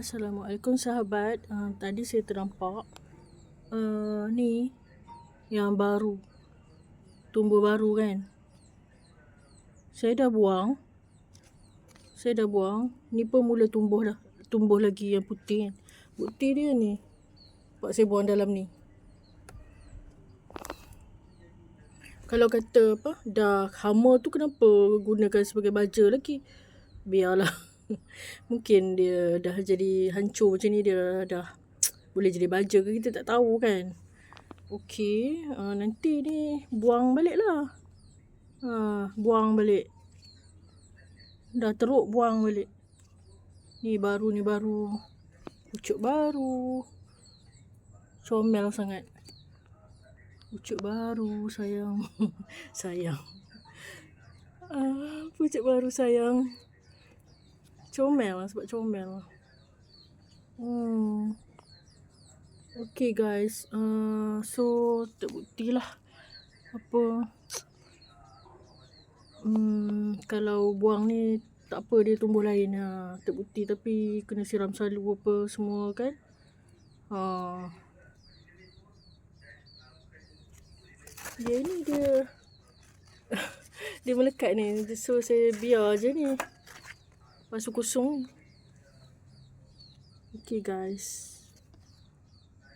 Assalamualaikum sahabat. Uh, tadi saya ternampak uh, ni yang baru. Tumbuh baru kan. Saya dah buang. Saya dah buang. Ni pun mula tumbuh dah. Tumbuh lagi yang putih kan. Putih dia ni. Pak saya buang dalam ni. Kalau kata apa, dah hama tu kenapa gunakan sebagai baja lagi? Biarlah. Mungkin dia dah jadi hancur macam ni dia dah boleh jadi baja ke kita tak tahu kan. Okey, uh, nanti ni buang balik lah. Uh, buang balik. Dah teruk buang balik. Ni baru ni baru. Pucuk baru. Comel sangat. Pucuk baru sayang. sayang. Uh, pucuk baru sayang. Comel lah sebab comel. Hmm. Okay guys. Uh, so terbukti lah. Apa. Hmm, kalau buang ni tak apa dia tumbuh lain ha, terbukti tapi kena siram selalu apa semua kan ha. dia ni dia dia melekat ni so saya biar je ni basuh kosong okay guys